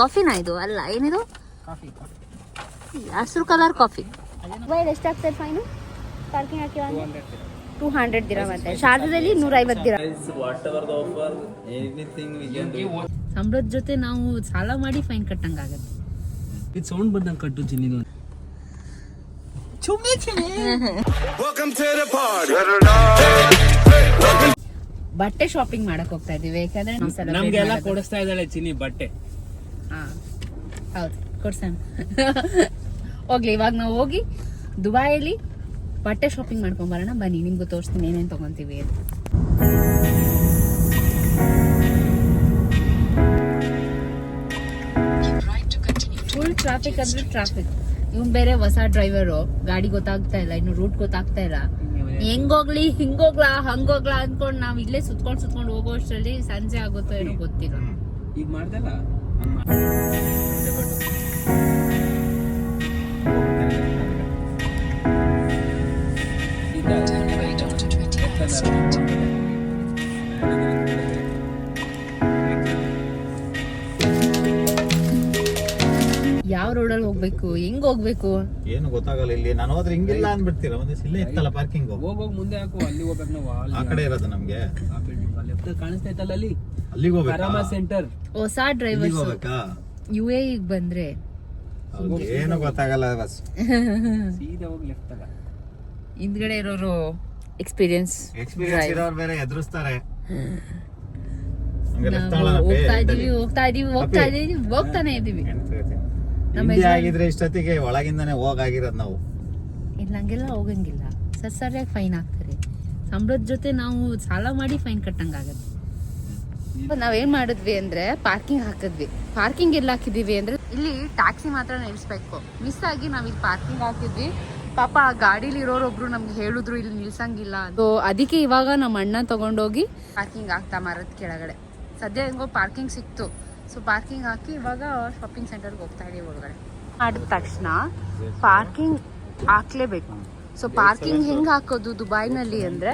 ಕಾಫಿನಾ ಇದು ಅಲ್ಲ ಏನಿದು ಕಾಫಿ ಹಸಿರು ಕಲರ್ ಕಾಫಿ ಮೊಬೈಲ್ ಎಷ್ಟಾಗ್ತದೆ ಫೈನು ಪಾರ್ಕಿಂಗ್ ಹಾಕಿ ಟೂ ಹಂಡ್ರೆಡ್ ದಿರ ಮತ್ತೆ. ಶಾರದಲ್ಲಿ ನೂರ ಐವತ್ತು ದಿರ whatever the offer, anything we can do. ಸಂಬಳದ ಜೊತೆ ನಾವು ಸಾಲ ಮಾಡಿ ಫೈನ್ ಕಟ್ಟಂಗಾಗತ್ತೆ ಇದು ಸೌಂಡ್ ಬಂದಂಗೆ ಕಟ್ಟು ಚಿನ್ನಿ ಬಟ್ಟೆ ಶಾಪಿಂಗ್ ಮಾಡಕ್ ಹೋಗ್ತಾ ಇದೀವಿ ಯಾಕಂದ್ರೆ ನಮ್ಗೆಲ್ಲ. ಕೊಡಿಸ್ತಾ ಇದ್ದಾಳೆ ಚಿನ್ನಿ ಬಟ್ಟೆ. ಹೌದು, ಕೊಡ್ಸೋಣ. ಹೋಗ್ಲಿ, ಇವಾಗ ನಾವು ಹೋಗಿ ದುಬೈಯಲ್ಲಿ ಬಟ್ಟೆ ಶಾಪಿಂಗ್ ಮಾಡ್ಕೊಂಡ್ ಬರೋಣ. ಬನ್ನಿ, ನಿಮ್ಗೂ ತೋರಿಸ್ತೀನಿ, ಏನೇನು ತಗೊಂತೀವಿ ಅಂತ. ಫುಲ್ ಟ್ರಾಫಿಕ್ ಅಂದ್ರೆ ಟ್ರಾಫಿಕ್ ಇವ್ನು ಬೇರೆ ಹೊಸ ಡ್ರೈವರು ಗಾಡಿ ಗೊತ್ತಾಗ್ತಾ ಇಲ್ಲ, ಇನ್ನು ರೂಟ್ ಗೊತ್ತಾಗ್ತಾ ಇಲ್ಲ. ಹೆಂಗೋಗ್ಲಿ ಹಿಂಗೋಗ್ಲಾ ಹಂಗೋಗ್ಲಾ ಅನ್ಕೊಂಡು ನಾವ್ ಇಲ್ಲೇ ಸುತ್ಕೊಂಡ್ ಸುತ್ಕೊಂಡು ಹೋಗೋ ಅಷ್ಟರಲ್ಲಿ ಸಂಜೆ ಆಗುತ್ತೋ ಏನೋ ಗೊತ್ತಿಲ್ಲ. ಈಗ ಮಾಡ್ದಲ್ಲ? ಯಾವ ರೋಡಲ್ಲಿ ಹೋಗ್ಬೇಕು? ಹೆಂಗ್ ಹೋಗ್ಬೇಕು? ಏನು ಗೊತ್ತಾಗಲ್ಲ ಇಲ್ಲಿ. ನಾನು ಹೋದ್ರೆ ಹಿಂಗಿಲ್ಲ ಅಂದ್ಬಿಡ್ತೀರ. ಒಂದೇ ಇಲ್ಲೇ ಇತ್ತಲ್ಲ ಪಾರ್ಕಿಂಗ್ ಹೋಗೋಗ್ ಮುಂದೆ ಹಾಕು ಅಲ್ಲಿ ಹೋಗ್ಬೇಕು ನಾವು ಅಲ್ಲಿ ಆ ಕಡೆ ಇರೋದು. ನಮ್ಗೆ ಕಾಣಿಸ್ತಾ ಇತ್ತಲ್ಲ ಅಲ್ಲಿ? ಅಲ್ಲಿಗೆ ಹೋಗ್ಬೇಕಾ? ಸೆಂಟರ್ ಹೊಸ ಡ್ರೈವರ್ಸ್ ಹೋಗ್ಬೇಕಾ? ಯು ಎ ಬಂದ್ರೆ. ಅವ್ರಿಗೆ ಏನು ಗೊತ್ತಾಗಲ್ಲ ಬಸ್. ಸೀದಾ ಹೋಗಿ ಲೆಫ್ಟ್ ಅಲ್ಲ ಹಿಂದ್ಗಡೆ ಇರೋರು ಎಕ್ಸ್ಪೀರಿಯನ್ಸ್ ಎಕ್ಸ್ಪೀರಿಯನ್ಸ್ ಇರೋರು ಬೇರೆ ಎದುರಿಸ್ತಾರೆ. ಹಂಗೆ ಹೋಗ್ತಾ ಇದೀವಿ ಹೋಗ್ತಾ ಇದೀವಿ ಹೋಗ್ತಾ ಇದೀವಿ ಹೋಗ್ತಾನೆ ಇದೀವಿ. ನಮ್ಮ ಹಿಂದಿ ಆಗಿದ್ರೆ ಇಷ್ಟೊತ್ತಿಗೆ ಒಳಗಿಂದಾನೆ ಹೋಗಾಗಿರೋದು ನಾವು. ಇಲ್ಲ ಹಂಗೆಲ್ಲ ಹೋಗಂಗಿಲ್ಲ. ಸರಿಯಾಗಿ ಫೈನ್ ಹಾಕ್ತಾರೆ ಸಂಬಳದ ಜೊತೆ ನಾವು ಸಾಲ ಮಾಡಿ ಫೈನ್ ಕಟ್ಟಂಗಾಗತ್ತೆ ನಾವೇನ್ ಮಾಡಿದ್ವಿ ಅಂದ್ರೆ ಪಾರ್ಕಿಂಗ್ ಹಾಕಿದ್ವಿ. ಪಾರ್ಕಿಂಗ್ ಎಲ್ಲ ಹಾಕಿದೀವಿ ಅಂದ್ರೆ ಇಲ್ಲಿ ಟ್ಯಾಕ್ಸಿ ಮಾತ್ರ ನಿಲ್ಸ್ಬೇಕು. ಮಿಸ್ ಆಗಿ ನಾವ್ ಇಲ್ಲಿ ಪಾರ್ಕಿಂಗ್ ಹಾಕಿದ್ವಿ. ಪಾಪ ಆ ಗಾಡಿಲಿ ಇರೋರೊಬ್ರು ನಮ್ಗೆ ಹೇಳಿದ್ರು ಇಲ್ಲಿ ನಿಲ್ಸಂಗಿಲ್ಲ ಸೊ ಅದಕ್ಕೆ ಇವಾಗ ನಮ್ಮ ಅಣ್ಣ ತಗೊಂಡೋಗಿ ಪಾರ್ಕಿಂಗ್ ಹಾಕ್ತಾ ಮರದ ಕೆಳಗಡೆ. ಸದ್ಯ ಹೆಂಗೋ ಪಾರ್ಕಿಂಗ್ ಸಿಕ್ತು. ಸೊ ಪಾರ್ಕಿಂಗ್ ಹಾಕಿ ಇವಾಗ ಶಾಪಿಂಗ್ ಸೆಂಟರ್ಗೆ ಹೋಗ್ತಾ ಇದೀವಿ ಒಳಗಡೆ. ಮಾಡಿದ ತಕ್ಷಣ ಪಾರ್ಕಿಂಗ್ ಹಾಕ್ಲೇಬೇಕು. ಸೊ ಪಾರ್ಕಿಂಗ್ ಹೆಂಗ್ ಹಾಕೋದು ದುಬೈನಲ್ಲಿ ಅಂದ್ರೆ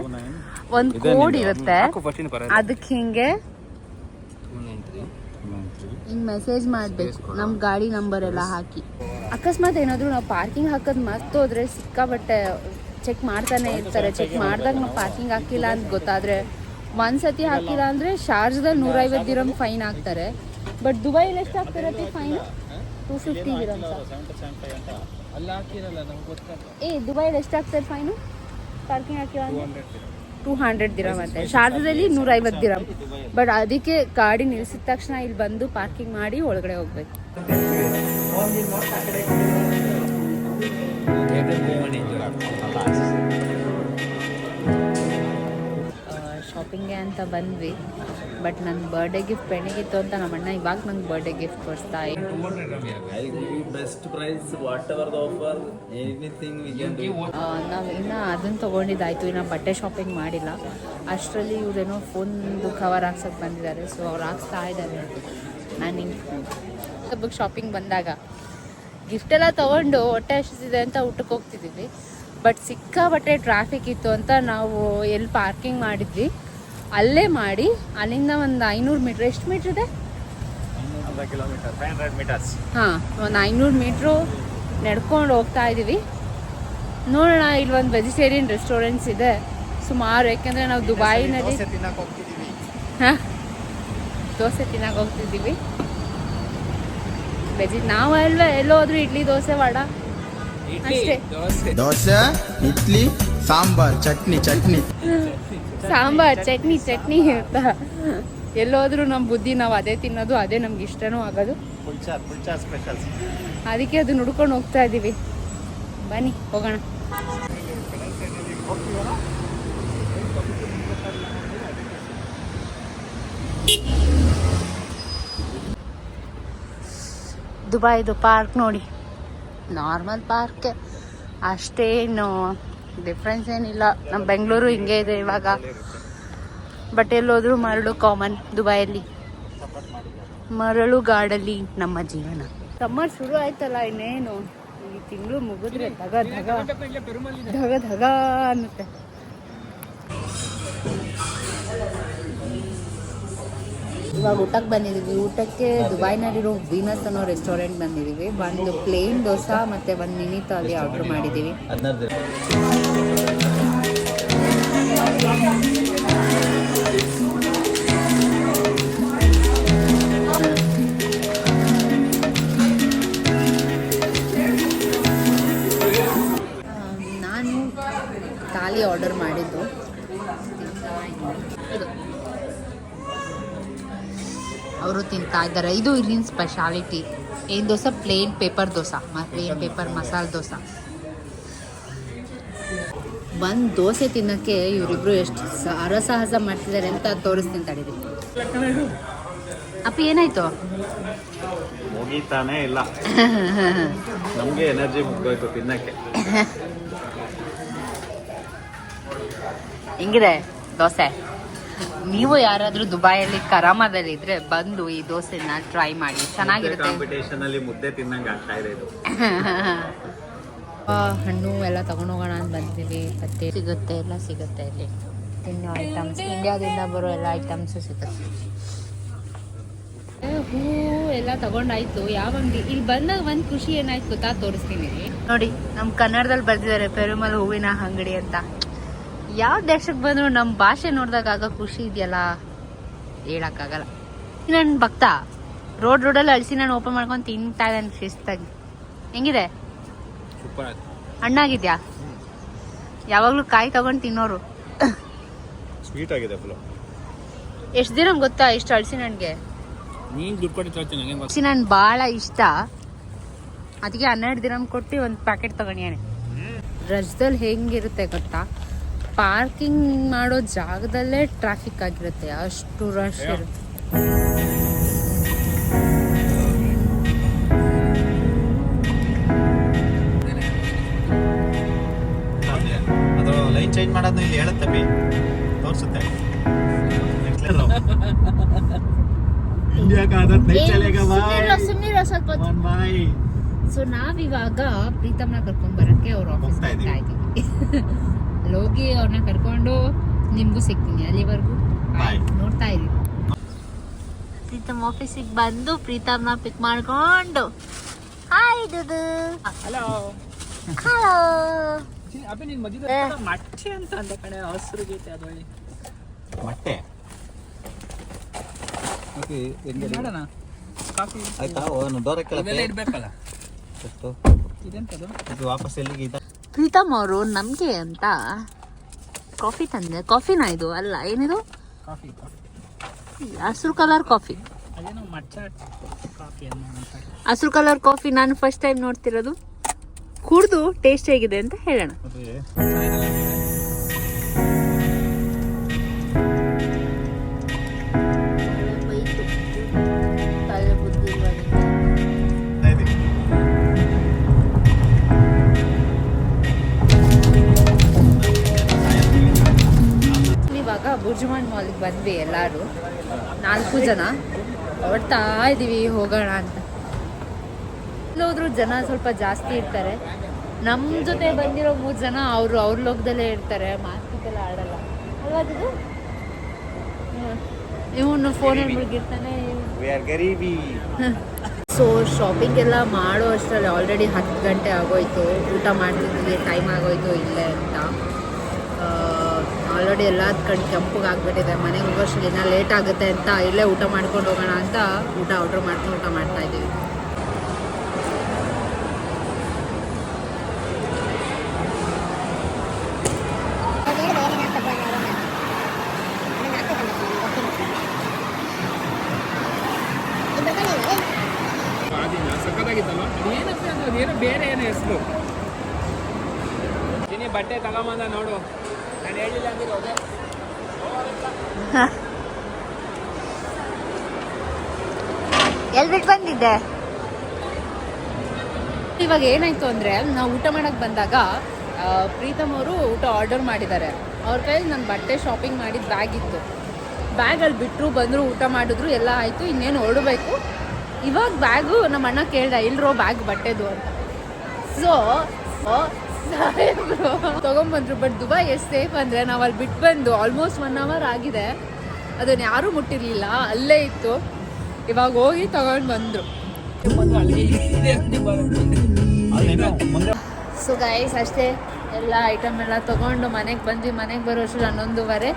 ಒಂದ್ ಕೋಡ್ ಇರುತ್ತೆ. ಅದಕ್ಕೆ ಹಿಂಗೆ ಹಿಂಗ್ ಮೆಸೇಜ್ ಮಾಡಬೇಕು. ನಮ್ಮ ಗಾಡಿ ನಂಬರ್ ಎಲ್ಲ ಹಾಕಿ. ಅಕಸ್ಮಾತ್ ಏನಾದರೂ ನಾವು ಪಾರ್ಕಿಂಗ್ ಹಾಕೋದು ಮರ್ತೋದ್ರೆ ಸಿಕ್ಕಾಬಟ್ಟೆ ಚೆಕ್ ಮಾಡ್ತಾನೆ ಇರ್ತಾರೆ. ಚೆಕ್ ಮಾಡಿದಾಗ ನಾವು. ಪಾರ್ಕಿಂಗ್ ಹಾಕಿಲ್ಲ ಅಂತ ಗೊತ್ತಾದ್ರೆ ಒಂದ್ಸತಿ ಹಾಕಿಲ್ಲ ಅಂದರೆ ಶಾರ್ಜ್ದಲ್ಲಿ ನೂರೈವತ್ತು ದಿರಂ ಫೈನ್ ಹಾಕ್ತಾರೆ. ಬಟ್ ದುಬೈಲಿ ಎಷ್ಟು ಆಗ್ತಿರತ್ತೆ ಫೈನ್ ಟೂ ಫಿಫ್ಟಿ ದಿರಂ ಅಲ್ಲಿ ಹಾಕಿರಲ್ಲ ನಮ್ಗೆ ಗೊತ್ತಾಗ ಏ ದುಬೈಲಿ ಎಷ್ಟು ಹಾಕ್ತಾರೆ ಫೈನು ಪಾರ್ಕಿಂಗ್ ಹಾಕಿಲ್ಲ ಅಂದ್ರೆ? ಟೂ ಹಂಡ್ರೆಡ್ ದಿರಂ ಅಂತೆ ಶಾರ್ಜದಲ್ಲಿ ನೂರೈವತ್ತು ದಿರಂ ಬಟ್ ಅದಕ್ಕೆ ಗಾಡಿ ನಿಲ್ಸಿದ ತಕ್ಷಣ ಇಲ್ಲಿ ಬಂದು ಪಾರ್ಕಿಂಗ್ ಮಾಡಿ ಒಳಗಡೆ ಹೋಗ್ಬೇಕು. ಅಂತ ಬಂದ್ವಿ. ಬಟ್ ನನ್ನ ಬರ್ಡೇ ಗಿಫ್ಟ್ ಪೆಣಿಗಿತ್ತು ಅಂತ ನಮ್ಮ ಅಣ್ಣ ಇವಾಗ ನಂಗೆ ಬರ್ಡೇ ಗಿಫ್ಟ್ ಕೊಡ್ತಾ. ನಾವು ಇನ್ನು ಅದನ್ನು ತೊಗೊಂಡಿದ್ದಾಯ್ತು. ಇನ್ನು ಬಟ್ಟೆ ಶಾಪಿಂಗ್ ಮಾಡಿಲ್ಲ. ಅಷ್ಟರಲ್ಲಿ ಇವರೇನೋ ಫೋನ್ದು ಕವರ್ ಹಾಕ್ಸೋಕೆ ಬಂದಿದ್ದಾರೆ ಸೊ ಅವ್ರು ಹಾಕ್ಸ್ತಾ ಇದ್ದಾರೆ ನಾನು ಹಿಂಗೆ ಬುಕ್ ಶಾಪಿಂಗ್ ಬಂದಾಗ ಗಿಫ್ಟ್ ಎಲ್ಲ ತೊಗೊಂಡು ಹೊಟ್ಟೆ ಹಸಿದಿದೆ ಅಂತ ಊಟಕ್ಕೆ ಹೋಗ್ತಿದ್ದೀವಿ ಬಟ್ ಸಿಕ್ಕಾಬಟ್ಟೆ ಟ್ರಾಫಿಕ್ ಇತ್ತು ಅಂತ ನಾವು ಎಲ್ಲಿ ಪಾರ್ಕಿಂಗ್ ಮಾಡಿದ್ವಿ. ಅಲ್ಲೇ ಮಾಡಿ ಅಲ್ಲಿಂದ ಒಂದು ಐನೂರು ಮೀಟ್ರ್ ಎಷ್ಟು ಮೀಟ್ರ್ ಇದೆ? ಹಾಂ ಒಂದು ಐನೂರು ಮೀಟ್ರು ನಡ್ಕೊಂಡು ಹೋಗ್ತಾ ಇದ್ದೀವಿ ನೋಡೋಣ ಇಲ್ಲಿ ಒಂದು ವೆಜಿಟೇರಿಯನ್ ರೆಸ್ಟೋರೆಂಟ್ಸ್ ಇದೆ. ಸುಮಾರು ಯಾಕೆಂದರೆ ನಾವು ದುಬೈನಲ್ಲಿ ಹಾಂ? ದೋಸೆ ತಿನ್ನಕ್ಕೆ ಹೋಗ್ತಿದ್ದೀವಿ ವೆಜಿ ನಾವು ಎಲ್ಲೋ ಎಲ್ಲೋದ್ರೂ ಇಡ್ಲಿ ದೋಸೆ ವಡ? ಅಷ್ಟೇ. ದೋಸೆ. ದೋಸೆ ಇಡ್ಲಿ ಸಾಂಬಾರ್ ಚಟ್ನಿ ಚಟ್ನಿ. ಸಾಂಬಾರ್ ಚಟ್ನಿ ಚಟ್ನಿ ಅಂತ. ಎಲ್ಲೋದ್ರೂ ನಮ್ಮ ಬುದ್ಧಿ ನಾವು ಅದೇ ತಿನ್ನೋದು ಅದೇ ನಮ್ಗೆ ಇಷ್ಟನೂ ಆಗೋದು. ಅದಕ್ಕೆ ಅದು ನುಡ್ಕೊಂಡು ಹೋಗ್ತಾ ಇದ್ದೀವಿ ಬನ್ನಿ ಹೋಗೋಣ. ದುಬಾಯ್ದು ಪಾರ್ಕ್ ನೋಡಿ. ನಾರ್ಮಲ್ ಪಾರ್ಕ್ ಅಷ್ಟೇನು ಡಿಫ್ರೆನ್ಸ್ ಏನಿಲ್ಲ. ನಮ್ಮ ಬೆಂಗಳೂರು ಹಿಂಗೆ ಇದೆ ಇವಾಗ. ಬಟ್ ಎಲ್ಲೋದ್ರೂ ಮರಳು ಕಾಮನ್ ದುಬೈಯಲ್ಲಿ. ಮರಳು ಗಾಡಲ್ಲಿ ನಮ್ಮ ಜೀವನ. ಸಮ್ಮರ್ ಶುರು ಆಯ್ತಲ್ಲ ಇನ್ನೇನು? ಈ ತಿಂಗಳು ಮುಗಿದ್ರೆ ಧಗ ಧಗ. ಧಗ ಧಗ ಅನ್ನುತ್ತೆ. ಇವಾಗ ಊಟಕ್ಕೆ ಬಂದಿದ್ದೀವಿ. ಊಟಕ್ಕೆ ದುಬೈನಲ್ಲಿರೋ ವೀನಸ್ ಅನ್ನೋ ರೆಸ್ಟೋರೆಂಟ್ ಬಂದಿದ್ದೀವಿ. ಒಂದು ಪ್ಲೇನ್ ದೋಸೆ ಮತ್ತು ಒಂದು ಮಿನಿ ತಾಲಿ ಆರ್ಡ್ರ್ ಮಾಡಿದ್ದೀವಿ. ಇದ್ದಾರೆ ಇದು ಇಲ್ಲಿನ ಸ್ಪೆಷಾಲಿಟಿ ಏನು dosa? Plain paper dosa. Plain paper masala dosa. ಒಂದು ದೋಸೆ ತಿನ್ನೋಕ್ಕೆ ಇವರಿಬ್ರು ಎಷ್ಟು ಅರಸಾಹಸ ಮಾಡ್ತಿದ್ದಾರೆ ಅಂತ ತೋರಿಸ್ತೀನಿ ತಡೀರಿ. ಅಪ್ಪ ಏನಾಯ್ತು? ಮುಗೀತಾನೆ ಇಲ್ಲ. ನಮಗೆ ಎನರ್ಜಿ ಮುಗ್ದೋಯ್ತು ತಿನ್ನಕ್ಕೆ. ಹೆಂಗಿದೆ ದೋಸೆ? ನೀವು ಯಾರಾದ್ರೂ ದುಬೈಯಲ್ಲಿ ಕರಾಮದಲ್ಲಿ ಇದ್ರೆ ಬಂದು ಈ ದೋಸೆನ ಟ್ರೈ ಮಾಡಿ. ಚೆನ್ನಾಗಿರುತ್ತೆ. ಕಾಂಪಿಟೇಷನ್ ಅಲ್ಲಿ ಮುದ್ದೆ ತಿನ್ನಂಗೆ ಆಗ್ತಾ ಇದೆ ಇದು. ಆ, ಹಣ್ಣು ಎಲ್ಲ ತಗೊಂಡೋಗೋಣ ಅಂತ ಬಂದಿವಿ ಮತ್ತೆ ಸಿಗುತ್ತೆ ಎಲ್ಲ ಸಿಗುತ್ತೆ ಇಲ್ಲಿ. ತಿನ್ನೋ ಐಟಮ್ಸ್ ಇಂಡಿಯಾದಿಂದ ಬರೋ ಎಲ್ಲ ಐಟಮ್ಸು ಸಿಗುತ್ತೆ. ಹೂ ಎಲ್ಲ ತಗೊಂಡಾಯ್ತು. ಯಾವ ಅಂಗಡಿ? ಇಲ್ಲಿ ಬಂದಾಗ ಒಂದು ಖುಷಿ ಏನಾಯ್ತು ಗೊತ್ತಾ? ತೋರಿಸ್ತೀನಿ. ನೋಡಿ ನಮ್ಮ ಕನ್ನಡದಲ್ಲಿ ಬರ್ದಿದ್ದಾರೆ ಪೆರುಮಲ್ ಹೂವಿನ ಅಂಗಡಿ ಅಂತ. ಯಾವ ದೇಶಕ್ಕೆ ಬಂದ್ರು ನಮ್ಮ ಭಾಷೆ ನೋಡಿದಾಗ ಆಗ ಖುಷಿ ಇದೆಯಲ್ಲ? ಹೇಳಕ್ಕಾಗಲ್ಲ. ನನ್ನ ಭಕ್ತ ರೋಡ್ ರೋಡಲ್ಲಿ ಅಳಿಸಿ ನಾನು ಓಪನ್ ಮಾಡ್ಕೊಂಡು ತಿಂತಾ ಇದ್ದಾನೆ ಶಿಸ್ತಾಗಿ. ಹೆಂಗಿದೆ? ಹಣ್ಣಾಗಿದ್ಯಾ ಯಾವಾಗ್ಲೂ ಕಾಯಿ ತಗೊಂಡು ತಿನ್ನೋರು. ಸ್ವೀಟ್ ಆಗಿದೆ ಫುಲ್ ಎಷ್ಟು ದಿನ ಗೊತ್ತಾ ಇಷ್ಟು ಅಳಿಸಿ ನನಗೆ? ನೀನು ಗೊತ್ತು? ಹಲಸಿನ ಭಾಳ ಇಷ್ಟ. ಅದಕ್ಕೆ ಹನ್ನೆರಡು ದಿನ ಕೊಟ್ಟು ಒಂದು ಪ್ಯಾಕೆಟ್ ತಗೊಂಡಿಯಾನೆ ರಜದಲ್ಲಿ ಹೆಂಗಿರುತ್ತೆ ಗೊತ್ತಾ? ಪಾರ್ಕಿಂಗ್ ಮಾಡೋ ಜಾಗದಲ್ಲೇ ಟ್ರಾಫಿಕ್ ಆಗಿರುತ್ತೆ. ಅಷ್ಟು ರಶ್ ಇರುತ್ತೆ. ಅದು ಲೈನ್ ಚೇಂಜ್ ಮಾಡೋದನ್ನ ಇಲ್ಲಿ ಹೇಳುತ್ತೆ ಬಿ. ತೋರಿಸುತ್ತೆ. ಸೊ ನಾವಿವಾಗ ಪ್ರೀತಮ್ನ ಕರ್ಕೊಂಡ್ ಬರಕ್ಕೆ ಅವ್ರ ಆಫೀಸ್ ಇದ್ದೀವಿ. ಅಲ್ಲಿ ಹೋಗಿ ಅವ್ರನ್ನ ಕರ್ಕೊಂಡು ನಿಮ್ಗೂ ಸಿಗ್ತೀನಿ. ಅಲ್ಲಿವರೆಗೂ. ನೋಡ್ತಾ ಇದೀನಿ ಪ್ರೀತಮ್ ಆಫೀಸಿಗೆ ಬಂದು ಪ್ರೀತಮ್ನ ಪಿಕ್ ಮಾಡ್ಕೊಂಡು ಹಾಯ್ ದುದು. ಹಲೋ ಹಲೋ ಅಬ್ಬೆ ನಿನ್ ಮಗಿದ ಮಟ್ಟೆ ಅಂತ ಅಂದ ಕಣೆ ಹಸಿರು ಗೀತೆ ಅದು ಹೇಳಿ. ಮೊಟ್ಟೆ? ಓಕೆ ಮಾಡೋಣ? ಕಾಫಿ ಆಯ್ತಾ? ಕೆಳಗೆ ಇಡ್ಬೇಕಲ್ಲ? ಇದೆಂತದು? ಇದು ವಾಪಸ್ ಎಲ್ಲಿಗೆ ಇದ್ದ ಪ್ರೀತಮ್ ಅವರು ನಮ್ಗೆ ಅಂತ. ಕಾಫಿ ತಂದೆ. ಕಾಫಿನ ಇದು ಅಲ್ಲ ಏನಿದು? ಹಸಿರು ಕಲರ್ ಕಾಫಿ. ಹಸಿರು ಕಲರ್ ಕಾಫಿ ನಾನು ಫಸ್ಟ್ ಟೈಮ್ ನೋಡ್ತಿರೋದು. ಕುಡ್ದು ಟೇಸ್ಟ್ ಹೇಗಿದೆ ಅಂತ ಹೇಳೋಣ. ನಾಲ್ಕು ಜನ. ಹೊಡ್ತಾ ಇದ್ದೀವಿ ಹೋಗೋಣ ಅಂತ. ಹೋದ್ರು ಜನ ಸ್ವಲ್ಪ ಜಾಸ್ತಿ ಇರ್ತಾರೆ. ನಮ್ಮ ಜೊತೆ ಬಂದಿರೋ ಮೂರು ಜನ ಅವರು ಅವ್ರ ಲೋಕದಲ್ಲೇ ಇರ್ತಾರೆ. ಮಾತಿಗೆಲ್ಲ ಆಡಲ್ಲ. ಅಲ್ವಾ ಇದು ಇವನು ಫೋನಲ್ಲಿ ಮುಳುಗಿರ್ತಾನೆ. ಸೊ ಶಾಪಿಂಗ್ ಎಲ್ಲ ಮಾಡೋ ಅಷ್ಟರಲ್ಲಿ ಆಲ್ರೆಡಿ ಹತ್ತು ಗಂಟೆ ಆಗೋಯ್ತು. ಊಟ ಮಾಡ್ತಿದ್ವಿ ಟೈಮ್ ಆಗೋಯ್ತು ಇಲ್ಲೇ ಅಂತ. ಆಲ್ರೆಡಿ ಎಲ್ಲ ಕಡೆ ಕೆಂಪಗೆ ಆಗ್ಬಿಟ್ಟಿದೆ. ಮನೆಗೆ ಹೋಗೋಷ್ಟು ದಿನ ಲೇಟ್ ಆಗುತ್ತೆ ಅಂತ ಇಲ್ಲೇ ಊಟ ಮಾಡ್ಕೊಂಡು ಹೋಗೋಣ ಅಂತ ಊಟ ಆರ್ಡ್ರ್ ಮಾಡ್ಕೊಂಡು ಊಟ ಮಾಡ್ತಾ ಇದ್ದೀವಿ. ಅದೇನೋ ಬೇರೆ ಏನೋ ಹೆಸರು. ಬಟ್ಟೆ ತಗೊಂಬಂದ ನೋಡು. ನಾನು ಎಲ್ಲಿ ಬಿಟ್ಟು ಬಂದಿದ್ದೆ? ಇವಾಗ ಏನಾಯ್ತು ಅಂದ್ರೆ ನಾವು ಊಟ ಮಾಡಕ್ ಬಂದಾಗ ಪ್ರೀತಮ್ ಅವರು ಊಟ ಆರ್ಡರ್ ಮಾಡಿದ್ದಾರೆ. ಅವ್ರ ಕೈಯಲ್ಲಿ ನನ್ನ ಬಟ್ಟೆ ಶಾಪಿಂಗ್ ಮಾಡಿದ ಬ್ಯಾಗ್ ಇತ್ತು. ಬ್ಯಾಗಲ್ಲಿ ಬಿಟ್ಟರು ಬಂದರು, ಊಟ ಮಾಡಿದ್ರು, ಎಲ್ಲ ಆಯಿತು, ಇನ್ನೇನು ಹೊರಡಬೇಕು ಇವಾಗ ಬ್ಯಾಗು ನಮ್ಮ ಅಣ್ಣ ಕೇಳ್ದ ಇಲ್ರೋ ಬ್ಯಾಗ್ ಬಟ್ಟೆದು? ಅಂತ. ಸೊ ತಗೊಂಬಂದ್ರು ಬಟ್ ದುಬೈ ಎಷ್ಟು ಸೇಫ್ ಅಂದರೆ ನಾವು ಅಲ್ಲಿ ಬಿಟ್ಟು ಬಂದು ಆಲ್ಮೋಸ್ಟ್ ಒನ್ ಅವರ್ ಆಗಿದೆ. ಅದನ್ನ ಯಾರೂ ಮುಟ್ಟಿರಲಿಲ್ಲ, ಅಲ್ಲೇ ಇತ್ತು. ಇವಾಗ ಹೋಗಿ ತಗೊಂಡು ಬಂದ್ರು. ಸೊ ಗೈಸ್ ಅಷ್ಟೇ. ಎಲ್ಲ ಐಟಮ್ ಎಲ್ಲ ತೊಗೊಂಡು ಮನೆಗೆ ಬಂದ್ವಿ. ಮನೆಗೆ ಬರೋ ಅಷ್ಟು ಹನ್ನೊಂದುವರೆ.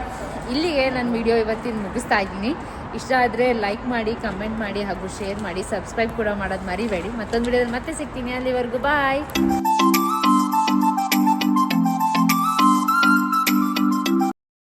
ಇಲ್ಲಿಗೆ ನನ್ನ ವಿಡಿಯೋ ಇವತ್ತಿನ ಮುಗಿಸ್ತಾ ಇದ್ದೀನಿ. ಇಷ್ಟ ಆದರೆ ಲೈಕ್ ಮಾಡಿ ಕಮೆಂಟ್ ಮಾಡಿ ಹಾಗೂ ಶೇರ್ ಮಾಡಿ ಸಬ್ಸ್ಕ್ರೈಬ್ ಕೂಡ ಮಾಡೋದು ಮರಿಬೇಡಿ. ಮತ್ತೊಂದು ವಿಡಿಯೋದಲ್ಲಿ ಮತ್ತೆ ಸಿಗ್ತೀನಿ. ಅಲ್ಲಿವರೆಗೂ ಬಾಯ್